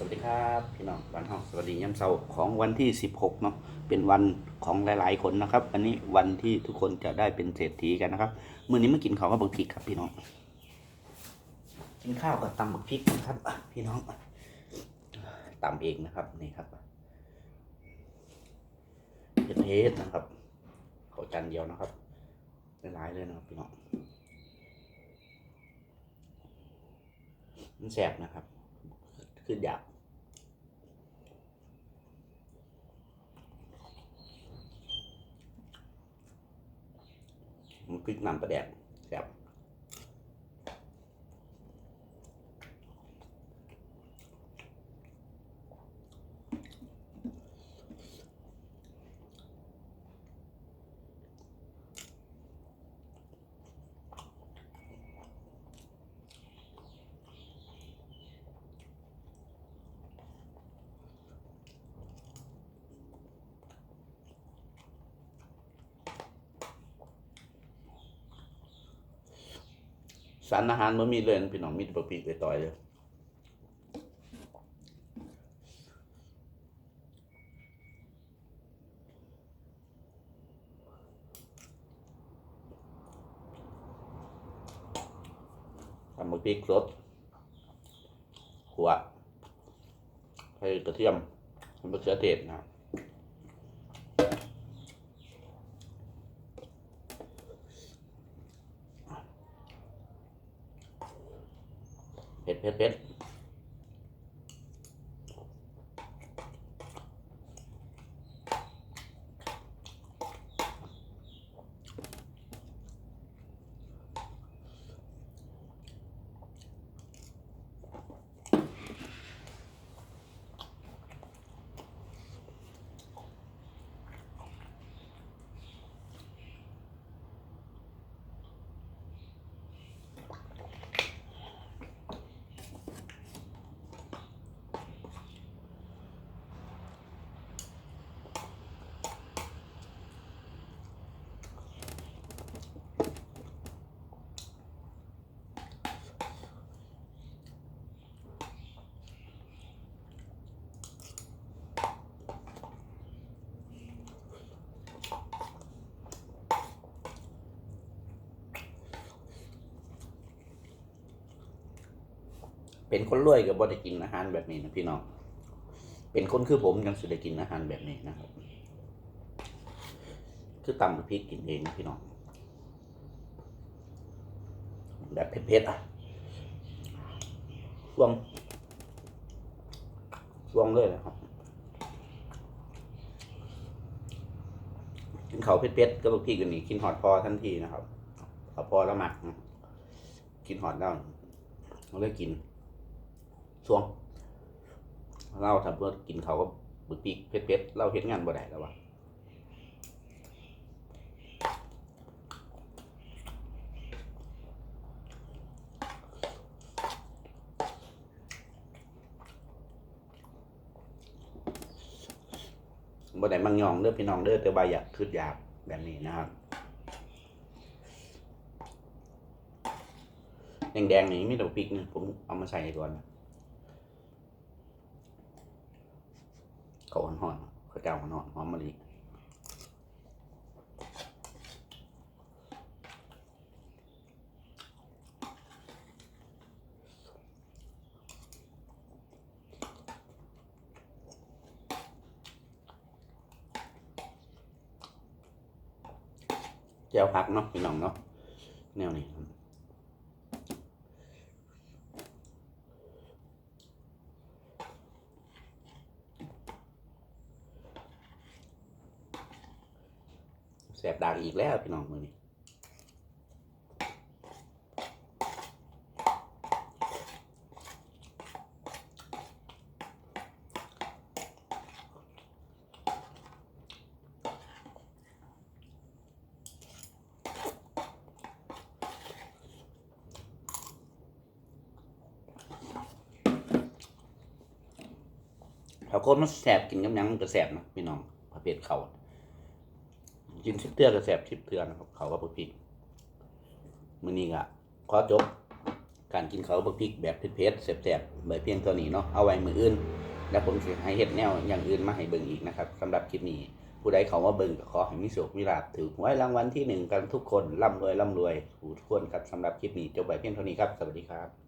สวัสดีครับพี่น้องวันห้องสวัสดียามเช้าของวันที่ 16เนาะเป็นวันของหลายๆคนนะครับวันนี้วันที่ทุกคนจะได้เป็นเศรษฐีกันนะครับมื้อนี้มากินข้าวกับบักพริกครับพี่น้องกินข้าวกับตำบักพริกนะครับอะพี่น้องตำเองนะครับนี่ครับเป็นเทสนะครับเขาจานเดียวนะครับหลายๆเลยนะครับพี่น้องมันแสบนะครับ ขึ้นอยากมันพริกนำประแดงแซ่บ สารอาหารมันมีเลยพี่น้องมีแต่บะพริกไปต่อยเลยทำบะพริกสดขัวให้กระเทียมมะเขือเทศนะครับ เผ็ดเผ็ดเผ็ด เป็นคนรวยกับบ่ได้กินอาหารแบบนี้นะพี่น้อง เป็นคนคือผมยังสุดได้กินอาหารแบบนี้นะครับ คือตำกับพริกกินเองนะพี่น้อง แบบเผ็ดๆอะช่วงช่วงเลยนะครับกินเขาเผ็ดๆก็บพริกกันนี่กินหอดพอทันทีนะครับพอดพอแล้วหมักกินหอดแล้วเราเลยกิน ช่วงเราถ้าเพื่อกินเขาก็บึกปีกเผ็ดๆเราเห็นงานบ่ได้แล้ววะบ่ได้มังยองเด้อพี่น้องเด้อแต่ว่าอยากคืดอยากแบบนี้นะครับแดงๆนี่มีแต่พริกนะผมเอามาใส่ก่อนนะ เขาหอนๆเขาเจ้าหอนๆหอมมะลิแจ่วผักเนาะพี่น้องเนาะแนวนี้ แสบดากอีกแล้วพี่น้องมือนี้ถ้าคนมันแสบกินกับยังมันก็แสบนะพี่น้องประเภทเขา กินชิปเตือกับแสบชิปเตือนะครับเขาก็พริกมือนี้ก็ขอจบ การกินเขาบักพริกแบบเผ็ดๆแซ่บๆใบเพียงเท่านี้เนาะเอาไว้มืออื่น แล้วผมจะให้เฮ็ดแนวอย่างอื่นมาให้เบิ่งอีกนะครับสำหรับคลิปนี้ผู้ใดเขามาเบิ่งก็ขอให้มีโชคมีลาภถือหวยรางวัลที่หนึ่งกันทุกคนร่ำรวยร่ำรวยทุกคนครับสำหรับคลิปนี้จบไปเพียงเท่านี้ครับ สวัสดีครับ